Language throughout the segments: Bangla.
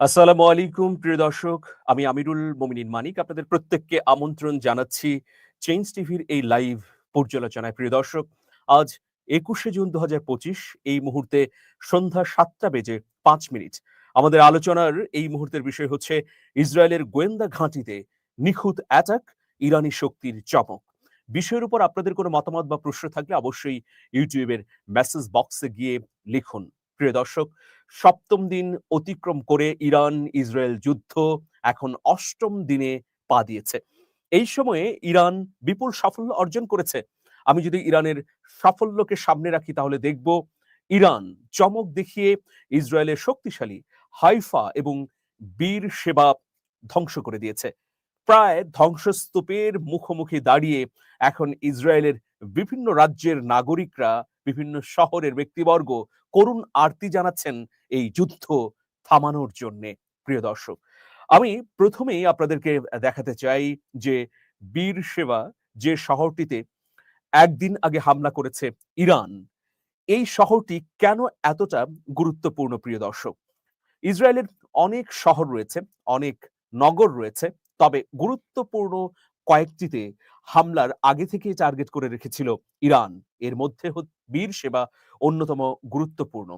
আসসালামু আলাইকুম, প্রিয় দর্শক। আমি আমিরুল মোমিনিন মানিক। আপনাদের প্রত্যেককে আমন্ত্রণ জানাচ্ছি চেঞ্জ টিভির এই লাইভ পর্যালোচনায়। প্রিয় দর্শক, আজ একুশে জুন দু হাজার পঁচিশ, এই মুহূর্তে সন্ধ্যা সাতটা বেজে পাঁচ মিনিট। আমাদের আলোচনার এই মুহূর্তের বিষয় হচ্ছে ইসরায়েলের গোয়েন্দা ঘাঁটিতে নিখুঁত অ্যাটাক ইরানি শক্তির চমক। বিষয়ের উপর আপনাদের কোনো মতামত বা প্রশ্ন থাকলে অবশ্যই ইউটিউবের মেসেজ বক্সে গিয়ে লিখুন। প্রিয় দর্শক, সপ্তম দিন অতিক্রম করে ইরান ইসরায়েল যুদ্ধ এখন অষ্টম দিনে পা দিয়েছে। এই সময়ে ইরান বিপুল সাফল্য অর্জন করেছে। আমি যদি ইরানের সাফল্যকে সামনে রাখি, তাহলে দেখব ইরান চমক দেখিয়ে ইসরায়েলের শক্তিশালী হাইফা এবং বীর সেবা ধ্বংস করে দিয়েছে। প্রায় ধ্বংসস্তূপের মুখোমুখি দাঁড়িয়ে এখন ইসরায়েলের বিভিন্ন রাজ্যের নাগরিকরা, বিভিন্ন শহরের ব্যক্তিবর্গ করুণ আরতি জানাচ্ছেন এই যুদ্ধ থামানোর জন্য, প্রিয় দর্শক। আমি প্রথমেই আপনাদেরকে দেখাতে চাই যে বীর সেবা যে শহরটিতে একদিন আগে হামলা করেছে ইরান, এই শহরটি কেন এতটা গুরুত্বপূর্ণ, প্রিয় দর্শক? ইসরায়েলের অনেক শহর রয়েছে, অনেক নগর রয়েছে, তবে গুরুত্বপূর্ণ কয়েকটিতে হামলার আগে থেকেই টার্গেট করে রেখেছিল ইরান। এর মধ্যে বীর সেবা অন্যতম গুরুত্বপূর্ণ।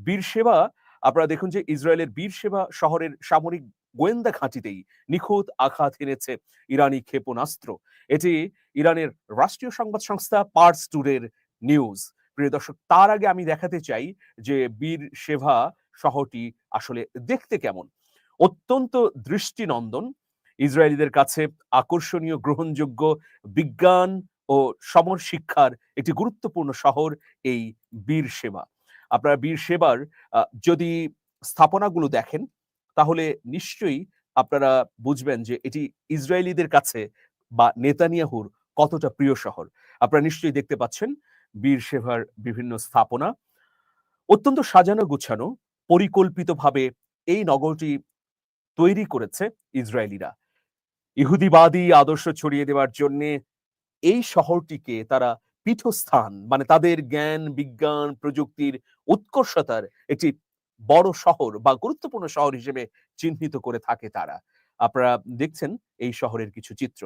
বীর সেবা, আপনারা দেখুন যে ইসরায়েলের বীর সেবা শহরের সামরিক গোয়েন্দা ঘাঁটিতেই নিখুঁত আঘাত এনেছে ইরানি ক্ষেপণাস্ত্র। এটি ইরানের রাষ্ট্রীয় সংবাদ সংস্থা পার্স টুরের নিউজ প্রিয় দর্শক, তার আগে আমি দেখাতে চাই যে বীর সেবা শহরটি আসলে দেখতে কেমন। অত্যন্ত দৃষ্টিনন্দন। ইসরায়েলিদের কাছে আকর্ষণীয় গ্রহণযোগ্য বিজ্ঞান ও সমর শিক্ষার একটি গুরুত্বপূর্ণ শহর এই বীর সেবা। আপনারা বীর সেবার যদি স্থাপনাগুলো দেখেন, তাহলে নিশ্চয়ই আপনারা বুঝবেন যে এটি ইসরায়েলিদের কাছে বা নেতানিয়াহুর কতটা প্রিয় শহর। আপনারা নিশ্চয়ই দেখতে পাচ্ছেন বীর সেবার বিভিন্ন স্থাপনা। অত্যন্ত সাজানো গুছানো, পরিকল্পিতভাবে এই নগরটি তৈরি করেছে ইসরায়েলিরা। ইহুদিবাদী আদর্শ ছড়িয়ে দেওয়ার জন্য এই শহরটিকে তারা পীঠস্থান মানে তাদের জ্ঞান, বিজ্ঞান, প্রযুক্তির উৎকর্ষতার একটি বড় শহর বা গুরুত্বপূর্ণ শহর হিসেবে চিহ্নিত করে থাকে তারা। আপনারা দেখছেন এই শহরের কিছু চিত্র।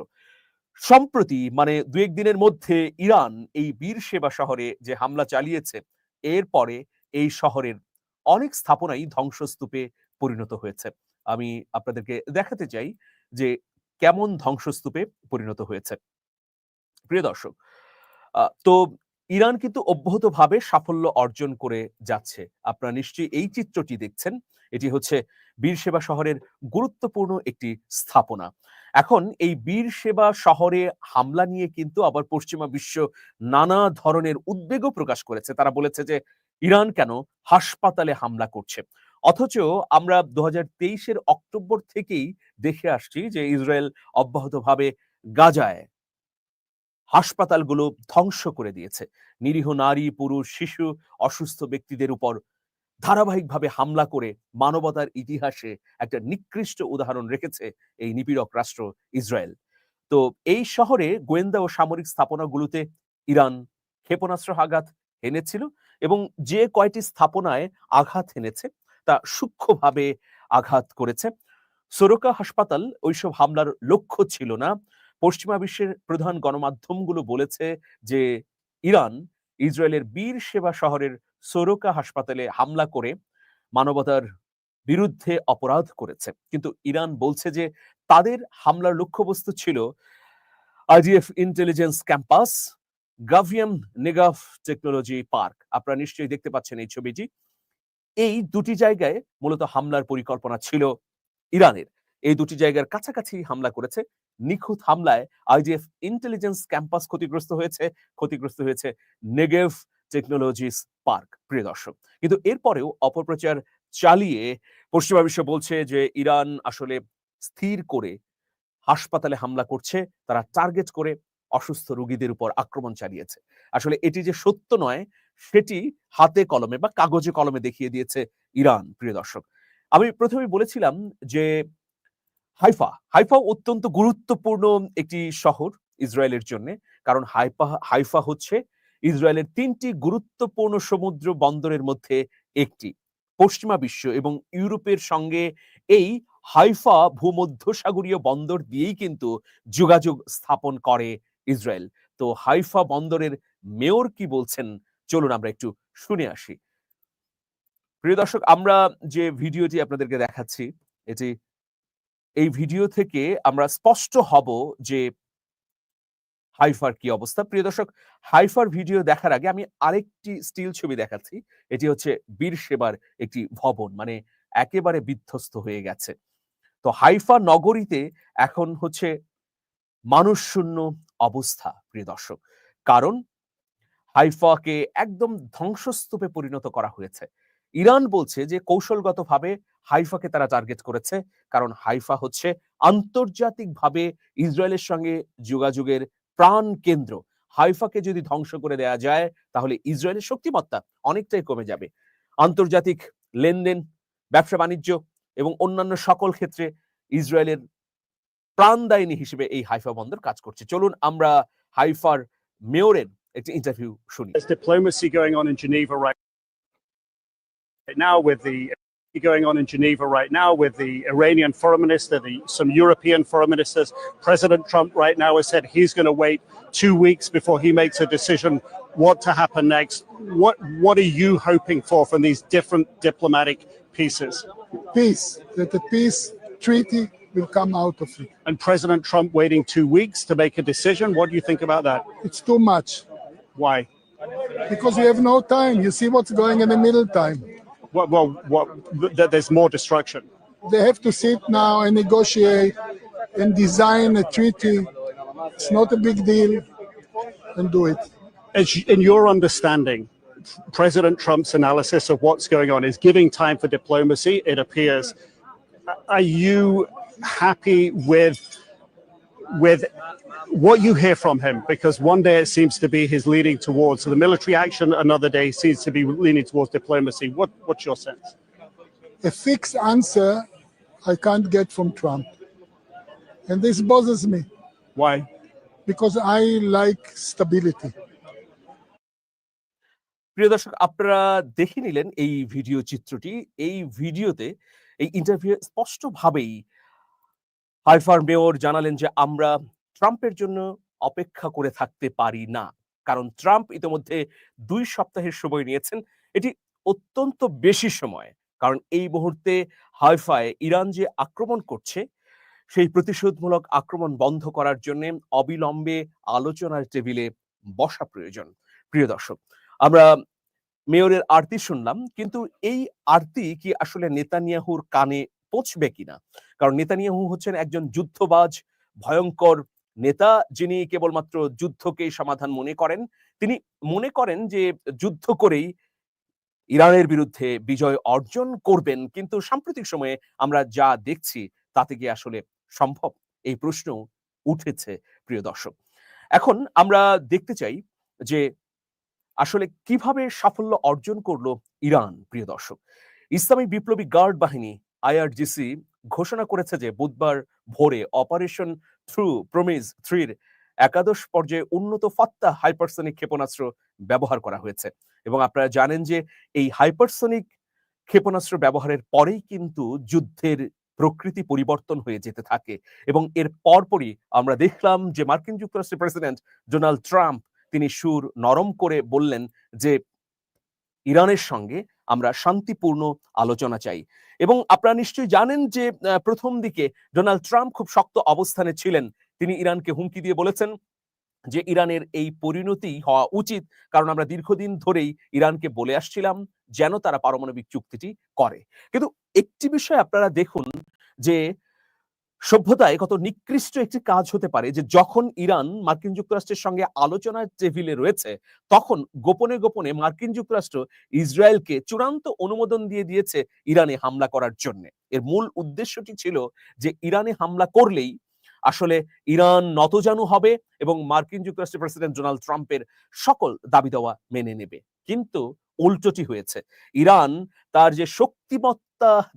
সম্প্রতি মানে দু দিনের মধ্যে ইরান এই বীর সেবা শহরে যে হামলা চালিয়েছে এরপরে এই শহরের অনেক স্থাপনাই ধ্বংসস্তূপে পরিণত হয়েছে। আমি আপনাদেরকে দেখাতে চাই যে কেমন ধ্বংসস্তূপে পরিণত হয়েছে। প্রিয় দর্শক তো ইরান কিন্তু অব্যাহতভাবে সাফল্য অর্জন করে যাচ্ছে। আপনারা নিশ্চয়ই এই চিত্রটি দেখছেন। এটি হচ্ছে বীর সেবা শহরের গুরুত্বপূর্ণ একটি স্থাপনা। এখন এই বীর সেবা শহরে হামলা নিয়ে কিন্তু আবার পশ্চিমা বিশ্ব নানা ধরনের উদ্বেগও প্রকাশ করেছে। তারা বলেছে যে, ইরান কেন হাসপাতালে হামলা করছে? অথচ আমরা দু হাজার অক্টোবর থেকেই দেখে আসছি যে ইসরায়েল অব্যাহতভাবে গাজায় হাসপাতালগুলো ধ্বংস করে দিয়েছে। নিরীহ নারী, পুরুষ, শিশু, অসুস্থ ব্যক্তিদের উপর ধারাবাহিকভাবে হামলা করে মানবতার ইতিহাসে একটা নিকৃষ্ট উদাহরণ রেখেছে এই নিপীড়ক রাষ্ট্র ইসরায়েল। তো এই শহরে গোয়েন্দা ও সামরিক স্থাপনাগুলোতে ইরান ক্ষেপণাস্ত্র আঘাত এনেছিল এবং যে কয়টি স্থাপনায় আঘাত এনেছে তা সূক্ষ্মভাবে আঘাত করেছে। সোরকা হাসপাতাল ওইসব হামলার লক্ষ্য ছিল না। পশ্চিমা বিশ্বের প্রধান গণমাধ্যমগুলো বলেছে যে, ইরান ইসরায়েলের বীর সেবা শহরের সোরকা হাসপাতালে হামলা করে মানবতার বিরুদ্ধে অপরাধ করেছে। কিন্তু ইরান বলছে যে, তাদের হামলার লক্ষ্যবস্তু ছিল IDF intelligence campus Gav Yam নেগাফ technology park. আপনারা নিশ্চয়ই দেখতে পাচ্ছেন এই ছবিটি। এই দুটি জায়গায় মূলত হামলার পরিকল্পনা ছিল ইরানের। এই দুটি জায়গার কাছাকাছি হামলা করেছে। নিখুঁত হামলায় আইডিএফ ইন্টেলিজেন্স ক্যাম্পাস ক্ষতিগ্রস্ত হয়েছে। ক্ষতিগ্রস্ত হয়েছে নেগেভ টেকনোলজিস পার্ক, প্রিয় দর্শক। কিন্তু এরপরেও অপপ্রচার চালিয়ে পশ্চিমা বিশ্ব বলছে যে ইরান আসলে স্থির করে হাসপাতালে হামলা করছে। তারা টার্গেট করে অসুস্থ রোগীদের উপর আক্রমণ চালিয়েছে। আসলে এটি যে সত্য নয় সেটি হাতে কলমে বা কাগজে কলমে দেখিয়ে দিয়েছে ইরান, প্রিয় দর্শক। আমি প্রথমে বলেছিলাম যে হাইফা হাইফা অত্যন্ত গুরুত্বপূর্ণ একটি শহর ইসরায়েলের জন্য, কারণ হাইফা হাইফা হচ্ছে ইসরায়েলের তিনটি গুরুত্বপূর্ণ সমুদ্র বন্দরের মধ্যে একটি, পশ্চিমা বিশ্ব এবং ইউরোপের সঙ্গে এই হাইফা ভূমধ্যসাগরীয় বন্দর দিয়েই কিন্তু যোগাযোগ স্থাপন করে ইসরায়েল। তো হাইফা বন্দরের মেয়র কি বলছেন চলুন আমরা একটু শুনে আসি। প্রিয় দর্শক, আমরা যে ভিডিওটি আপনাদেরকে দেখাচ্ছি, এটি এই ভিডিও থেকে আমরা স্পষ্ট হব যে হাইফার কি অবস্থা। প্রিয় দর্শক, হাইফার ভিডিও দেখার আগে আমি আরেকটি স্টিল ছবি দেখাচ্ছি। এটি হচ্ছে বীর সেবার একটি ভবন মানে একেবারে বিধ্বস্ত হয়ে গেছে। তো হাইফা নগরীতে এখন হচ্ছে মানুষ শূন্য অবস্থা, প্রিয় দর্শক। কারণ হাইফাকে একদম ধ্বংসস্তূপে পরিণত করা হয়েছে। ইরান বলছে যে, কৌশলগতভাবে হাইফাকে তারা টার্গেট করেছে, কারণ হাইফা হচ্ছে আন্তর্জাতিকভাবে ইসরায়েলের সঙ্গে যোগাযোগের প্রাণ কেন্দ্র। হাইফাকে যদি ধ্বংস করে দেয়া যায়, তাহলে ইসরায়েলের শক্তিমত্তা অনেকটাই কমে যাবে। আন্তর্জাতিক লেনদেন, ব্যবসা বাণিজ্য এবং অন্যান্য সকল ক্ষেত্রে ইসরায়েলের প্রাণদায়িনী হিসেবে এই হাইফা বন্দর কাজ করছে। চলুন আমরা হাইফার মেয়রের একটি ইন্টারভিউ শুনি There's diplomacy going on in Geneva right now with the going on in Geneva right now with the Iranian foreign minister, the some European foreign ministers. President Trump right now has said he's going to wait two weeks before he makes a decision what to happen next. What what are you hoping for from these different diplomatic pieces? peace, that the peace treaty will come out of it. And President Trump waiting two weeks to make a decision. What do you think about that? It's too much Why? because we have no time. You see what's going in the middle time. Well, well what, that there's more destruction. They have to sit now and negotiate and design a treaty. It's not a big deal and do it. as you- in your understanding, President Trump's analysis of what's going on is giving time for diplomacy, it appears. Are you happy with with what you hear from him? Because one day it seems to be he's leaning towards the military action, another day he seems to be leaning towards diplomacy. What what's your sense? A fixed answer I can't get from Trump. And this bothers me Why? because I like stability. প্রিয় দর্শক আপনারা দেখে নিলেন এই ভিডিও চিত্রটি এই ভিডিওতে এই ইন্টারভিউ স্পষ্টভাবেই হাইফার মেয়র জানালেন যে, আমরা ট্রাম্পের জন্য অপেক্ষা করে থাকতে পারি না। কারণ ট্রাম্প ইতিমধ্যে দুই সপ্তাহের সময় নিয়েছেন। এটি অত্যন্ত বেশি সময়। কারণ এই মুহূর্তে হাইফায় ইরান যে আক্রমণ করছে, সেই প্রতিশোধমূলক আক্রমণ বন্ধ করার জন্য অবিলম্বে আলোচনার টেবিলে বসা প্রয়োজন। প্রিয় দর্শক, আমরা মেয়রের আরতি শুনলাম, কিন্তু এই আরতি কি আসলে নেতানিয়াহুর কানে পৌঁছবে কিনা? কারণ নেতানিয়াহু হচ্ছেন একজন যুদ্ধবাজ, ভয়ঙ্কর নেতা যিনি কেবলমাত্র যুদ্ধকেই সমাধান মনে করেন। তিনি মনে করেন যে যুদ্ধ করেই ইরানের বিরুদ্ধে বিজয় অর্জন করবেন, কিন্তু সাম্প্রতিক সময়ে আমরা যা দেখছি তাতে কি আসলে সম্ভব? এই প্রশ্ন উঠেছে, প্রিয় দর্শক। এখন আমরা দেখতে চাই যে আসলে কীভাবে সাফল্য অর্জন করল ইরান, প্রিয় দর্শক? ইসলামী বিপ্লবী গার্ড বাহিনী আইআরজিসি ঘোষণা করেছে যে বুধবার ভোরে অপারেশন থ্রু প্রমিজ থ্রির একাদশ পর্যায়ে উন্নত ফাত্তা হাইপারসনিক ক্ষেপণাস্ত্র ব্যবহার করা হয়েছে। এবং আপনারা জানেন যে এই হাইপারসনিক ক্ষেপণাস্ত্র ব্যবহারের পরেই কিন্তু যুদ্ধের প্রকৃতি পরিবর্তন হয়ে যেতে থাকে। এবং এর পরপরই আমরা দেখলাম যে মার্কিন যুক্তরাষ্ট্রের প্রেসিডেন্ট ডোনাল্ড ট্রাম্প তিনি সুর নরম করে বললেন যে, ইরানের সঙ্গে আমরা শান্তিপূর্ণ আলোচনা চাই। এবং আপনারা নিশ্চয়ই জানেন যে প্রথম দিকে ডোনাল্ড ট্রাম্প খুব শক্ত অবস্থানে ছিলেন। তিনি ইরানকে হুমকি দিয়ে বলেছেন যে, ইরানের এই পরিণতি হওয়া উচিত, কারণ আমরা দীর্ঘদিন ধরেই ইরানকে বলে আসছিলাম যেন তারা পারমাণবিক চুক্তিটি করে। কিন্তু একটি বিষয় আপনারা দেখুন যে সভ্যতায় কত নিকৃষ্ট একটি কাজ হতে পারে যে যখন ইরান মার্কিন যুক্তরাষ্ট্রের সঙ্গে আলোচনার টেবিলে রয়েছে, তখন গোপনে গোপনে মার্কিন যুক্তরাষ্ট্র ইসরায়েলকে চূড়ান্ত অনুমোদন দিয়ে দিয়েছে ইরানে হামলা করার জন্য। এর মূল উদ্দেশ্যটি ছিল যে ইরানে হামলা করলেই আসলে ইরান নতজানু হবে এবং মার্কিন যুক্তরাষ্ট্রের প্রেসিডেন্ট ডোনাল্ড ট্রাম্পের সকল দাবি দেওয়া মেনে নেবে। কিন্তু উল্টোটি হয়েছে, ইরান তার যে শক্তিমত্তা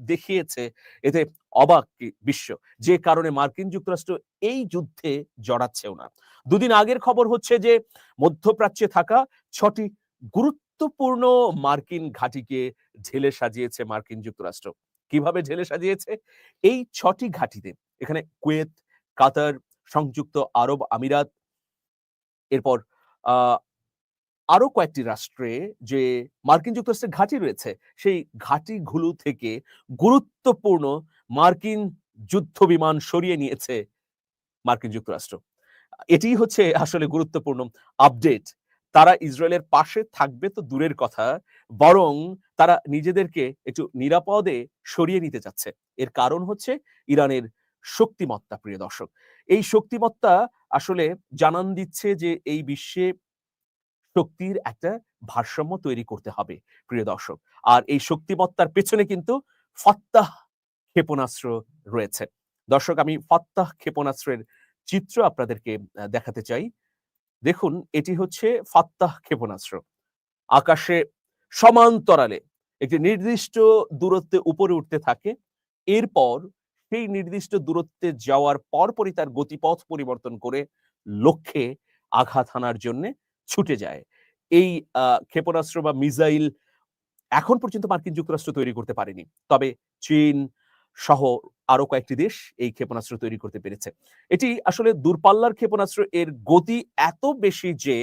দেখিয়েছে এতে অবাক বিশ্ব। যে কারণে মার্কিন যুক্তরাষ্ট্র এই যুদ্ধে জড়াচ্ছেও না। দুদিন আগের খবর হচ্ছে যে, মধ্যপ্রাচ্যে থাকা ছটি গুরুত্বপূর্ণ মার্কিন ঘাঁটিকে ঝেলে সাজিয়েছে মার্কিন যুক্তরাষ্ট্র। কীভাবে ঝেলে সাজিয়েছে? এই ছটি ঘাঁটিতে। এখানে কুয়েত, কাতার, সংযুক্ত আরব আমিরাত, এরপর আহ, আরও কয়েকটি রাষ্ট্রে যে মার্কিন যুক্তরাষ্ট্রের ঘাঁটি রয়েছে সেই ঘাঁটিগুলো থেকে গুরুত্বপূর্ণ মার্কিন যুদ্ধ বিমান সরিয়ে নিয়েছে মার্কিন যুক্তরাষ্ট্র। এটি হচ্ছে আসলে গুরুত্বপূর্ণ আপডেট। তারা ইসরায়েলের পাশে থাকবে তো দূরের কথা বরং তারা নিজেদেরকে একটু নিরাপদে সরিয়ে নিতে চাচ্ছে। এর কারণ হচ্ছে ইরানের শক্তিমত্তা প্রিয় দর্শক। এই শক্তিমত্তা আসলে জানান দিচ্ছে যে এই বিশ্বে শক্তির একটা ভারসাম্য তৈরি করতে হবে, প্রিয় দর্শক। আর এই শক্তিমত্তার পেছনে কিন্তু ফত্তাহ ক্ষেপণাস্ত্র রয়েছে। দর্শক, আমি ফত্তাহ ক্ষেপণাস্ত্রের চিত্র আপনাদেরকে দেখাতে চাই। দেখুন, এটি হচ্ছে ফাত্তাহ ক্ষেপণাস্ত্র। আকাশে সমান্তরালে একটি নির্দিষ্ট দূরত্বে উপরে উঠতে থাকে। এরপর সেই নির্দিষ্ট দূরত্বে যাওয়ার পরপরই তার গতিপথ পরিবর্তন করে লক্ষ্যে আঘাত হানার জন্য ছুটে যায়। এই ক্ষেপণাস্ত্র বা মিসাইল এখন পর্যন্ত মার্কিন যুক্তরাষ্ট্র তৈরি করতে পারেনি। তবে চীন সহ আরও কয়েকটি দেশ এই ক্ষেপণাস্ত্র তৈরি করতে পেরেছে। এটি আসলে দূরপাল্লার ক্ষেপণাস্ত্র, এর গতি এত বেশি যে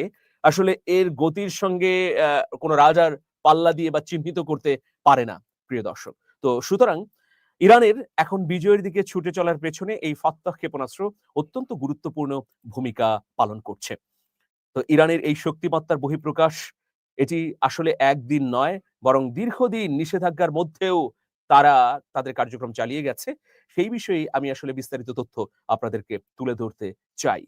আসলে এর গতির সঙ্গে কোনো রাজার পাল্লা দিয়ে বা চিহ্নিত করতে পারে না, প্রিয় দর্শক। তো সুতরাং ইরানের এখন বিজয়ের দিকে ছুটে চলার পেছনে এই ফাত্তাহ ক্ষেপণাস্ত্র অত্যন্ত গুরুত্বপূর্ণ ভূমিকা পালন করছে। তো ইরানের এই শক্তিমত্তার বহিঃপ্রকাশ, এটি আসলে একদিন নয়, বরং দীর্ঘদিন নিষেধাজ্ঞার মধ্যেও তারা তাদের কার্যক্রম চালিয়ে গেছে। সেই বিষয়ে আমি আসলে বিস্তারিত তথ্য আপনাদেরকে তুলে ধরতে চাই।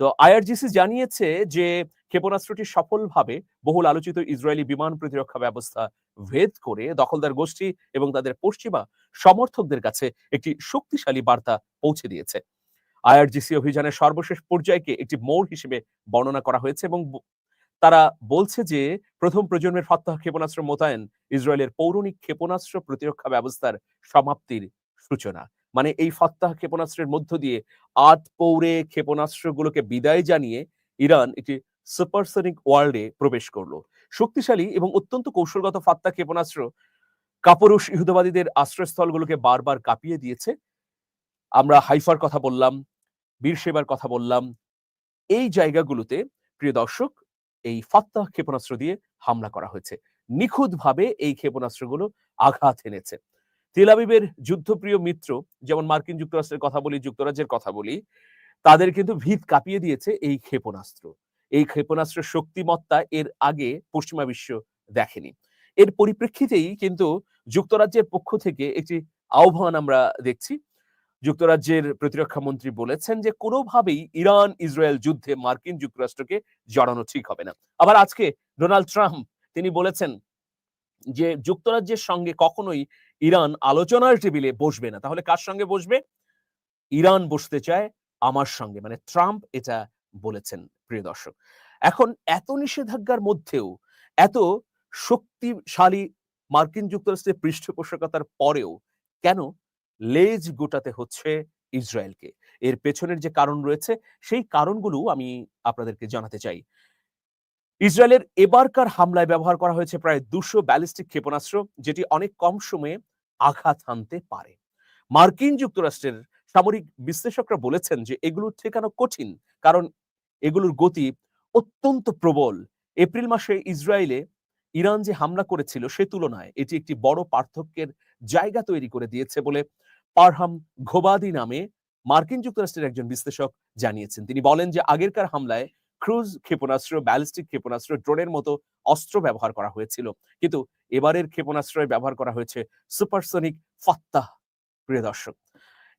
তো আইআরজিসি জানিয়েছে যে ক্ষেপণাস্ত্রটি সফলভাবে বহুল আলোচিত ইসরায়েলি বিমান প্রতিরক্ষা ব্যবস্থা ভেদ করে দখলদার গোষ্ঠী এবং তাদের পশ্চিমা সমর্থকদের কাছে একটি শক্তিশালী বার্তা পৌঁছে দিয়েছে। আইআরজিসি অভিযানের সর্বশেষ পর্যায়কে একটি মোড় হিসেবে বর্ণনা করা হয়েছে এবং তারা বলছে যে, প্রথম প্রজন্মের ফাত্তাহ ক্ষেপণাস্ত্র মোতায়েন ইসরায়েলের পৌরণিক ক্ষেপণাস্ত্র প্রতিরক্ষা ব্যবস্থার সমাপ্তির সূচনা। মানে এই ফাত্তাহ ক্ষেপণাস্ত্রের মধ্য দিয়ে আট পৌরে ক্ষেপণাস্ত্রগুলোকে বিদায় জানিয়ে ইরান একটি সুপারসনিক ওয়ার্ল্ডে প্রবেশ করল। শক্তিশালী এবং অত্যন্ত কৌশলগত ফাত্তা ক্ষেপণাস্ত্র কাপুরুষ ইহুদবাদীদের আশ্রয়স্থলগুলোকে বারবার কাঁপিয়ে দিয়েছে। আমরা হাইফার কথা বললাম বীর সেবার কথা বললাম। এই জায়গাগুলোতে, প্রিয় দর্শক, এই ফাত্তাহ ক্ষেপণাস্ত্র দিয়ে হামলা করা হয়েছে। নিখুঁতভাবে এই ক্ষেপণাস্ত্রগুলো আঘাত এনেছে। তেল আবিবের যুদ্ধপ্রিয় মিত্র, যেমন মার্কিন যুক্তরাষ্ট্রের কথা বলি, যুক্তরাজ্যের কথা বলি, তাদের কিন্তু ভিত কাঁপিয়ে দিয়েছে এই ক্ষেপণাস্ত্র। এই ক্ষেপণাস্ত্রের শক্তিমত্তা এর আগে পশ্চিমা বিশ্ব দেখেনি। এর পরিপ্রেক্ষিতেই কিন্তু যুক্তরাজ্যের পক্ষ থেকে একটি আহ্বান আমরা দেখছি। যুক্তরাজ্যের প্রতিরক্ষা মন্ত্রী বলেছেন যে কোনোভাবেই ইরান, ইসরায়েল যুদ্ধে মার্কিন যুক্তরাষ্ট্রকে জড়ানো ঠিক হবে না। আবার আজকে ডোনাল্ড ট্রাম্প, তিনি বলেছেন যে যুক্তরাজ্যের সঙ্গে কখনোই ইরান আলোচনার টেবিলে বসবে না। তাহলে কার সঙ্গে বসবে? ইরান বসতে চায় আমার সঙ্গে। মানে ট্রাম্প এটা বলেছেন, প্রিয় দর্শক। এখন এত নিষেধাজ্ঞার মধ্যেও, এত শক্তিশালী মার্কিন যুক্তরাষ্ট্রের পৃষ্ঠপোষকতার পরেও কেন লেজ গোটাতে হচ্ছে ইসরায়েলকে। এর পেছনের যে কারণ রয়েছে, সেই কারণগুলো আমি আপনাদেরকে জানাতে চাই। ইসরায়েলের এবারকার হামলায় ব্যবহার করা হয়েছে প্রায় দুশো ব্যালিস্টিক ক্ষেপণাস্ত্র, যেটি অনেক কম সময়ে আঘাত হানতে পারে। মার্কিন যুক্তরাষ্ট্রের সামরিক বিশ্লেষকরা বলেছেন যে এগুলো ঠেকানো কঠিন, কারণ এগুলোর গতি অত্যন্ত প্রবল। এপ্রিল মাসে ইসরায়েলে ইরান যে হামলা করেছিল সে তুলনায় এটি একটি বড় পার্থক্যের জায়গা তৈরি করে দিয়েছে বলে পারহাম ঘোবাদি নামে মার্কিন যুক্তরাষ্ট্রের একজন বিশ্লেষক জানিয়েছেন। তিনি বলেন যে, আগেরকার হামলায় ক্রুজ ক্ষেপণাস্ত্র, ব্যালিস্টিক ক্ষেপণাস্ত্র, ড্রোনের মতো অস্ত্র ব্যবহার করা হয়েছিল। কিন্তু এবারের ক্ষেপণাস্ত্রে ব্যবহার করা হয়েছে সুপারসনিক ফাত্তাহ, প্রিয় দর্শক।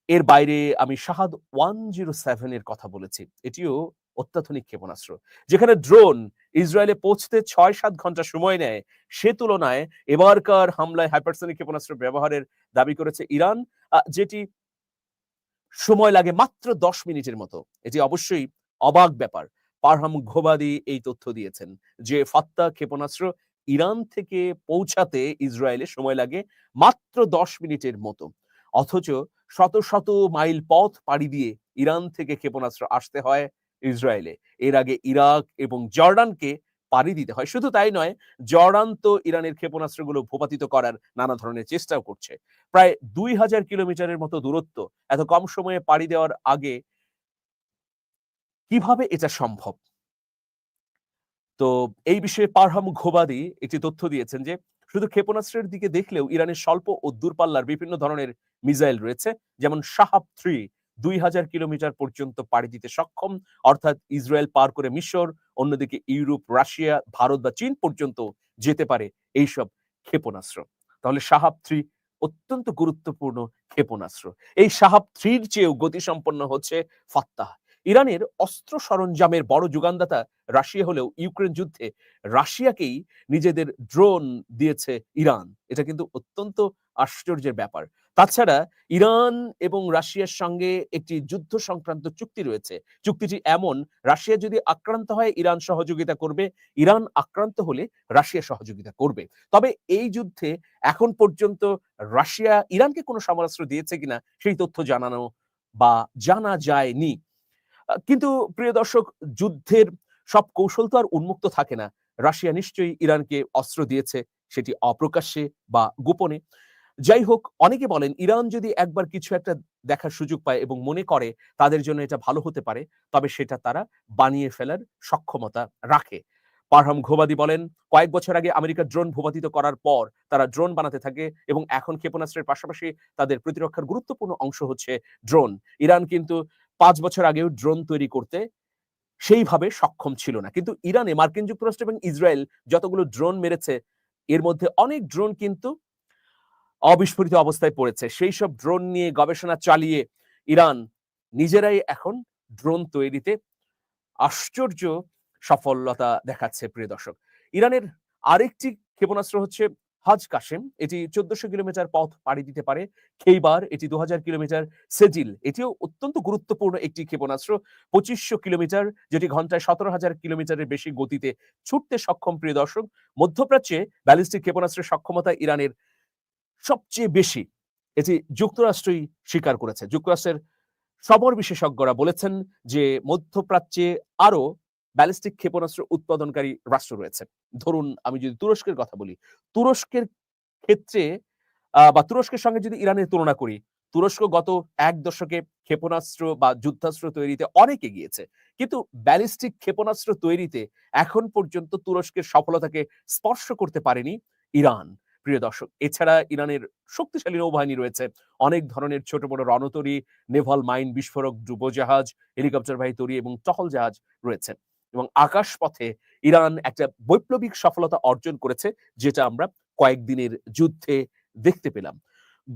এর বাইরে আমি শাহাদ ওয়ান জিরো সেভেন এর কথা বলেছি। এটিও অত্যাধুনিক ক্ষেপণাস্ত্র, যেখানে ড্রোন ইসরায়েলে পৌঁছতে ছয় সাত ঘণ্টা সময় নেয়। সে তুলনায় এবারকার হামলায় হাইপারসনিক ক্ষেপণাস্ত্র ব্যবহারের দাবি করেছে ইরান যেটি সময় লাগে মাত্র দশ মিনিটের মতো। এটি অবশ্যই অবাক ব্যাপার। পারহাম ঘোবাদি এই তথ্য দিয়েছেন যে, ফাত্তা ক্ষেপণাস্ত্র ইরান থেকে পৌঁছাতে ইসরায়েলে সময় লাগে মাত্র দশ মিনিটের মতো। অথচ শত শত মাইল পথ পাড়ি দিয়ে ইরান থেকে ক্ষেপণাস্ত্র আসতে হয় ইসরায়েলে। এর আগে ইরাক এবং জর্ডানকে পাড়ি দিতে হয়। শুধু তাই নয়, জর্ডান তো ইরানের ক্ষেপণাস্ত্রগুলো ভূপাতিত করার নানা ধরনের চেষ্টাও করছে। প্রায় দুই হাজার কিলোমিটারের মতো দূরত্ব এত কম সময়ে পাড়ি দেওয়ার আগে কীভাবে এটা সম্ভব? তো এই বিষয়ে পারহাম ঘোবাদি একটি তথ্য দিয়েছেন যে, শুধু ক্ষেপণাস্ত্রের দিকে দেখলেও ইরানের স্বল্প ও দূরপাল্লার বিভিন্ন ধরনের মিসাইল রয়েছে, যেমন শাহাব থ্রি দুই হাজার কিলোমিটার পর্যন্ত পাড়ি দিতে সক্ষম। অর্থাৎ ইসরায়েল পার করে মিশর, অন্যদিকে ইউরোপ, রাশিয়া, ভারত বা চীন পর্যন্ত যেতে পারে এইসব ক্ষেপণাস্ত্র। তাহলে শাহাব থ্রি অত্যন্ত গুরুত্বপূর্ণ ক্ষেপণাস্ত্র। এই শাহাব থ্রির চেয়েও গতিসম্পন্ন হচ্ছে ফাত্তাহ। ইরানের অস্ত্র সরঞ্জামের বড় যোগানদাতা রাশিয়া হলেও ইউক্রেন যুদ্ধে রাশিয়াকেই নিজেদের ড্রোন দিয়েছে ইরান। এটা কিন্তু অত্যন্ত আশ্চর্যের ব্যাপার। তাছাড়া ইরান এবং রাশিয়ার সঙ্গে একটি যুদ্ধ সংক্রান্ত চুক্তি রয়েছে। চুক্তিটি এমন, রাশিয়া যদি আক্রান্ত হয়, ইরান সহযোগিতা করবে। ইরান আক্রান্ত হলে রাশিয়া সহযোগিতা করবে। তবে এই যুদ্ধে এখন পর্যন্ত রাশিয়া ইরানকে কোনো সমরাস্ত্র দিয়েছে কিনা, সেই তথ্য জানানো বা জানা যায়নি। কিন্তু প্রিয় দর্শক, যুদ্ধের সব কৌশল তো আর উন্মুক্ত থাকে না। রাশিয়া নিশ্চয়ই ইরানকে অস্ত্র দিয়েছে, সেটি অপ্রকাশ্যে বা গোপনে। যাই হোক অনেকে বলেন ইরান যদি একবার কিছু একটা দেখার সুযোগ পায় এবং মনে করে তাদের জন্য এটা ভালো হতে পারে, তবে সেটা তারা বানিয়ে ফেলার সক্ষমতা রাখে। পারহাম ঘোবাদি বলেন, কয়েক বছর আগে আমেরিকা ড্রোন ভূপাতিত করার পর তারা ড্রোন বানাতে থাকে এবং এখন ক্ষেপণাস্ত্রের পাশাপাশি তাদের প্রতিরক্ষার গুরুত্বপূর্ণ অংশ হচ্ছে ড্রোন। ইরান কিন্তু পাঁচ বছর আগেও ড্রোন তৈরি করতে সেইভাবে সক্ষম ছিল না। কিন্তু ইরানে মার্কিন যুক্তরাষ্ট্র এবং ইসরায়েল যতগুলো ড্রোন মেরেছে, এর মধ্যে অনেক ড্রোন কিন্তু অবিস্ফোরিত অবস্থায় পড়েছে। সেই সব ড্রোন নিয়ে গবেষণা চালিয়ে ইরান নিজেরাই এখন ড্রোন তৈরিতে আশ্চর্য সফলতা দেখাচ্ছে, প্রিয় দর্শক। ইরানের আরেকটি ক্ষেপণাস্ত্র হচ্ছে হাজ কাশেম। এটি চোদ্দশো কিলোমিটার পথ পাড়ি দিতে পারে। খেইবার, এটি দু হাজার কিলোমিটার। সেজিল, এটিও অত্যন্ত গুরুত্বপূর্ণ একটি ক্ষেপণাস্ত্র। পঁচিশশো কিলোমিটার, যেটি ঘন্টায় সতেরো হাজার কিলোমিটারের বেশি গতিতে ছুটতে সক্ষম, প্রিয় দর্শক। মধ্যপ্রাচ্যে ব্যালিস্টিক ক্ষেপণাস্ত্রের সক্ষমতা ইরানের সবচেয়ে বেশি এটি যুক্তরাষ্ট্রই স্বীকার করেছে। যুক্তরাষ্ট্রের সমর বিশেষজ্ঞরা বলেছেন যে, মধ্যপ্রাচ্যে আরও ব্যালিস্টিক ক্ষেপণাস্ত্র উৎপাদনকারী রাষ্ট্র রয়েছে। ধরুন, আমি যদি তুরস্কের কথা বলি, তুরস্কের ক্ষেত্রে বা তুরস্কের সঙ্গে যদি ইরানের তুলনা করি, তুরস্ক গত এক দশকে ক্ষেপণাস্ত্র বা যুদ্ধাস্ত্র তৈরিতে অনেক এগিয়েছে। কিন্তু ব্যালিস্টিক ক্ষেপণাস্ত্র তৈরিতে এখন পর্যন্ত তুরস্কের সফলতাকে স্পর্শ করতে পারেনি ইরান। প্রিয় দর্শক, এছাড়া ইরানের শক্তিশালী নৌবাহিনী রয়েছে। অনেক ধরনের ছোট বড় রণতরী, নেভাল মাইন, বিস্ফোরক ডুবোজাহাজ হেলিকপ্টারবাহী তরী এবং টহল জাহাজ রয়েছে। এবং আকাশপথে ইরান একটা বৈপ্লবিক সফলতা অর্জন করেছে, যেটা আমরা কয়েকদিনের যুদ্ধে দেখতে পেলাম।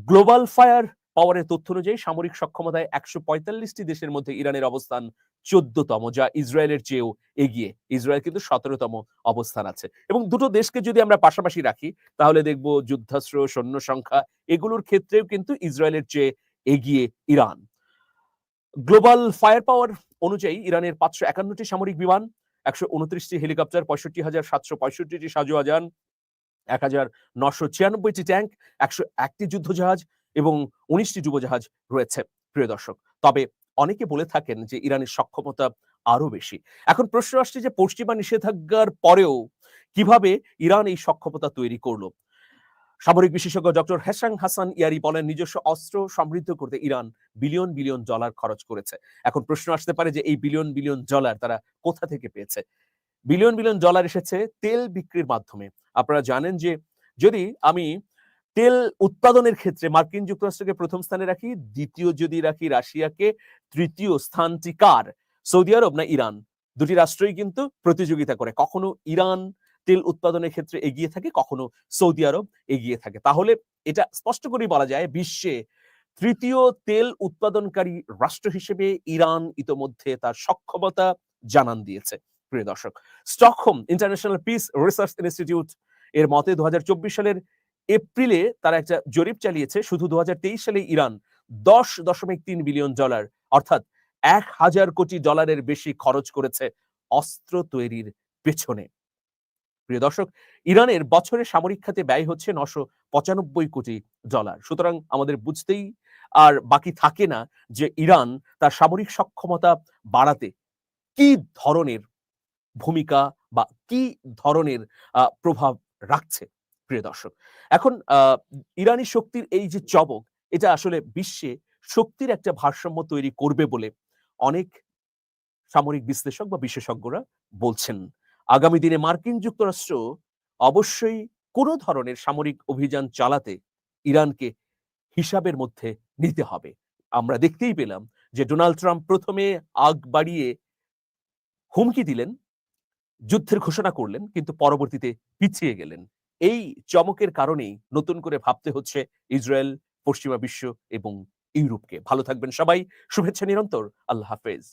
গ্লোবাল ফায়ার পাওয়ারের তথ্য অনুযায়ী সামরিক সক্ষমতায় একশো পঁয়তাল্লিশটি দেশের মধ্যে ইরানের অবস্থান চোদ্দতম, যা ইসরায়েলের চেয়েও এগিয়ে। ইসরায়েল কিন্তু সতেরোতম অবস্থান আছে। এবং দুটো দেশকে যদি আমরা পাশাপাশি রাখি, তাহলে দেখব যুদ্ধাস্ত্র, সৈন্য সংখ্যা, এগুলোর ক্ষেত্রেও কিন্তু ইসরায়েলের চেয়ে এগিয়ে ইরান। গ্লোবাল ফায়ার পাওয়ার অনুযায়ী ইরানের পাঁচশো একান্নটি সামরিক বিমান, একশো উনত্রিশটি হেলিকপ্টার, পঁয়ষট্টি হাজার সাতশো পঁয়ষট্টিটি সাজোয়াজান এক হাজার নশো ছিয়ানব্বইটি ট্যাঙ্ক, একশো একটি যুদ্ধজাহাজ এবং উনিশটি ডুবোজাহাজ রয়েছে, প্রিয় দর্শক। তবে অনেকে বলে থাকেন যে ইরানের সক্ষমতা আরও বেশি। এখন প্রশ্ন আসছে যে পশ্চিমা নিষেধাজ্ঞার পরেও কীভাবে ইরান এই সক্ষমতা তৈরি করল? সামরিক বিশেষজ্ঞ ডক্টর হেসাং হাসান ইয়ারি বলেন, নিজস্ব অস্ত্র সমৃদ্ধ করতে ইরান বিলিয়ন বিলিয়ন ডলার খরচ করেছে। এখন প্রশ্ন আসতে পারে যে এই বিলিয়ন বিলিয়ন ডলার তারা কোথা থেকে পেয়েছে? বিলিয়ন বিলিয়ন ডলার এসেছে তেল বিক্রির মাধ্যমে। আপনারা জানেন যে যদি আমি তেল উৎপাদনের ক্ষেত্রে মার্কিন যুক্তরাষ্ট্রকে প্রথম স্থানে রাখি, দ্বিতীয় যদি রাখি রাশিয়াকে, তৃতীয় স্থানটি কার? সৌদি আরব না ইরান? দুটি রাষ্ট্রই কিন্তু প্রতিযোগিতা করে। কখনো ইরান তেল উৎপাদনের ক্ষেত্রে এগিয়ে থাকে, কখনো সৌদি আরব এগিয়ে থাকে। তাহলে এটা স্পষ্ট করেই বলা যায়, বিশ্বে তৃতীয় তেল উৎপাদনকারী রাষ্ট্র হিসেবে ইরান ইতোমধ্যে তার সক্ষমতা জানান দিয়েছে। প্রিয় দর্শক, Stockholm International Peace Research Institute এর মতে দু হাজার চব্বিশ সালের এপ্রিলে তারা একটা জরিপ চালিয়েছে, শুধু দু হাজার তেইশ সালে ইরান দশ দশমিক তিন বিলিয়ন ডলার, অর্থাৎ এক হাজার কোটি ডলারের বেশি খরচ করেছে অস্ত্র তৈরির পেছনে। প্রিয় দর্শক, ইরানের বছরে সামরিক খাতে ব্যয় হচ্ছে নশো পঁচানব্বই কোটি ডলার। সুতরাং আমাদের বুঝতেই আর বাকি থাকে না যে ইরান তার সামরিক সক্ষমতা বাড়াতে কি ধরনের ভূমিকা বা কি ধরনের প্রভাব রাখছে। প্রিয় দর্শক। এখন ইরানি শক্তির এই যে চমক এটা আসলে বিশ্বে শক্তির একটা ভারসাম্য তৈরি করবে বলে অনেক সামরিক বিশ্লেষক বা বিশেষজ্ঞরা বলছেন। আগামী দিনে মার্কিন যুক্তরাষ্ট্র অবশ্যই কোনো ধরনের সামরিক অভিযান চালাতে ইরানকে হিসাবের মধ্যে নিতে হবে। আমরা দেখতেই পেলাম যে ডোনাল্ড ট্রাম্প প্রথমে আগ বাড়িয়ে হুমকি দিলেন, যুদ্ধের ঘোষণা করলেন কিন্তু পরবর্তীতে পিছিয়ে গেলেন। এই চমকের কারণেই নতুন করে ভাবতে হচ্ছে ইসরায়েল, পশ্চিমা বিশ্ব এবং ইউরোপকে। ভালো থাকবেন সবাই। শুভেচ্ছা নিরন্তর। আল্লাহ হাফেজ।